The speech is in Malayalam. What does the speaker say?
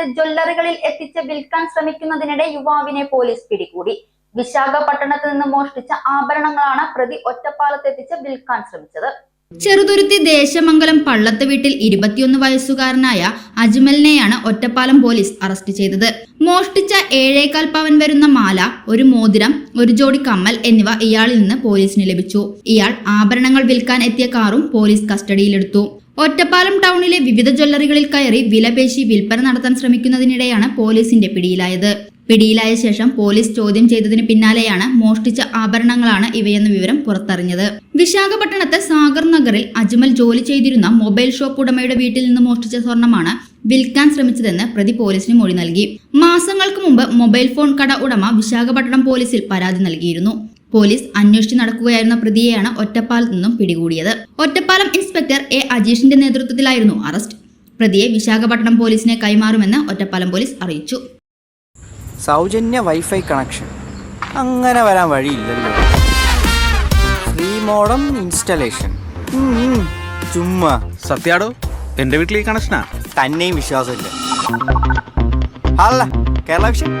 ഒറ്റപ്പാലത്തെ ജ്വല്ലറികളിൽ എത്തിച്ച് വിൽക്കാൻ ശ്രമിക്കുന്നതിനിടെ യുവാവിനെ പോലീസ് പിടികൂടി. വിശാഖപട്ടണത്ത് നിന്ന് മോഷ്ടിച്ച ആഭരണങ്ങളാണ് പ്രതി ഒറ്റപ്പാലത്ത് എത്തിച്ച് വിൽക്കാൻ ശ്രമിച്ചത്. ചെറുതുരുത്തി ദേശമംഗലം പള്ളത്ത് വീട്ടിൽ ഇരുപത്തിയൊന്ന് വയസ്സുകാരനായ അജ്മലിനെയാണ് ഒറ്റപ്പാലം പോലീസ് അറസ്റ്റ് ചെയ്തത്. മോഷ്ടിച്ച ഏഴേകാൽ പവൻ വരുന്ന മാല ഒരു മോതിരം ഒരു ജോഡി കമ്മൽ എന്നിവ ഇയാളിൽ നിന്ന് പോലീസിന് ലഭിച്ചു. ഇയാൾ ആഭരണങ്ങൾ വിൽക്കാൻ എത്തിയ കാറും പോലീസ് കസ്റ്റഡിയിലെടുത്തു. ഒറ്റപ്പാലം ടൗണിലെ വിവിധ ജ്വല്ലറികളിൽ കയറി വിലപേശി വിൽപ്പന നടത്താൻ ശ്രമിക്കുന്നതിനിടെയാണ് പോലീസിന്റെ പിടിയിലായത്. പിടിയിലായ ശേഷം പോലീസ് ചോദ്യം ചെയ്തതിന് പിന്നാലെയാണ് മോഷ്ടിച്ച ആഭരണങ്ങളാണ് ഇവയെന്ന വിവരം പുറത്തറിഞ്ഞത്. വിശാഖപട്ടണത്തെ സാഗർ നഗറിൽ അജ്മൽ ജോലി ചെയ്തിരുന്ന മൊബൈൽ ഷോപ്പ് ഉടമയുടെ വീട്ടിൽ നിന്ന് മോഷ്ടിച്ച സ്വർണമാണ് വിൽക്കാൻ ശ്രമിച്ചതെന്ന് പ്രതി പോലീസിന് മൊഴി നൽകി. മാസങ്ങൾക്ക് മുമ്പ് മൊബൈൽ ഫോൺ കട ഉടമ വിശാഖപട്ടണം പോലീസിൽ പരാതി നൽകിയിരുന്നു. പോലീസ് അന്വേഷിച്ച് നടക്കുകയായിരുന്ന പ്രതിയെയാണ് ഒറ്റപ്പാലത്ത് നിന്നും പിടികൂടിയത്. ഒറ്റപ്പാലം ഇൻസ്പെക്ടർ എ അജീഷിന്റെ നേതൃത്വത്തിലായിരുന്നു അറസ്റ്റ്. പ്രതിയെ വിശാഖപട്ടണം പോലീസിനെ കൈമാറുമെന്ന് ഒറ്റപ്പാലം പോലീസ് അറിയിച്ചു. സൗജന്യ വൈഫൈ കണക്ഷൻ. അങ്ങനെ വരാൻ വഴിയില്ലല്ലോ. Free modem installation. ഉം, ചുമ്മാ. സത്യാടോ എന്റെ വീട്ടിൽ ഈ കണക്ഷനാ? തന്നെയും വിശ്വാസമില്ല. അല്ല കേരള വിഷൻ.